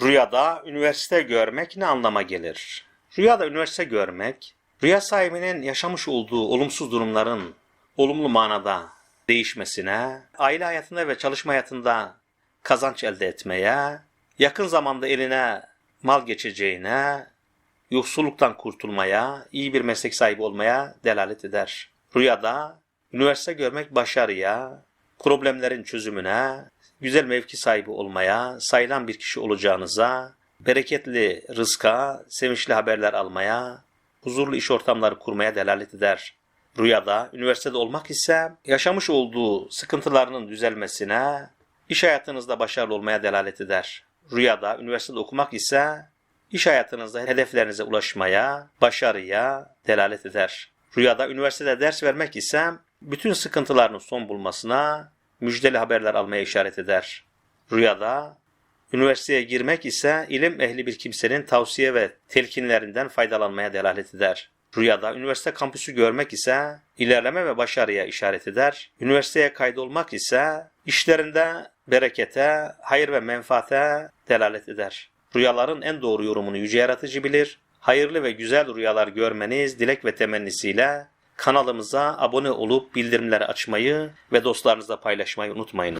Rüyada üniversite görmek ne anlama gelir? Rüyada üniversite görmek, rüya sahibinin yaşamış olduğu olumsuz durumların olumlu manada değişmesine, aile hayatında ve çalışma hayatında kazanç elde etmeye, yakın zamanda eline mal geçeceğine, yoksulluktan kurtulmaya, iyi bir meslek sahibi olmaya delalet eder. Rüyada üniversite görmek başarıya, problemlerin çözümüne, güzel mevki sahibi olmaya, sayılan bir kişi olacağınıza, bereketli rızka, sevinçli haberler almaya, huzurlu iş ortamları kurmaya delalet eder. Rüyada üniversitede olmak ise yaşamış olduğu sıkıntılarının düzelmesine, iş hayatınızda başarılı olmaya delalet eder. Rüyada üniversitede okumak ise iş hayatınızda hedeflerinize ulaşmaya, başarıya delalet eder. Rüyada üniversitede ders vermek ise bütün sıkıntılarının son bulmasına, müjdeli haberler almaya işaret eder. Rüyada üniversiteye girmek ise ilim ehli bir kimsenin tavsiye ve telkinlerinden faydalanmaya delalet eder. Rüyada üniversite kampüsü görmek ise ilerleme ve başarıya işaret eder. Üniversiteye kaydolmak ise işlerinde berekete, hayır ve menfaate delalet eder. Rüyaların en doğru yorumunu yüce yaratıcı bilir. Hayırlı ve güzel rüyalar görmeniz dilek ve temennisiyle kanalımıza abone olup bildirimleri açmayı ve dostlarınızla paylaşmayı unutmayın.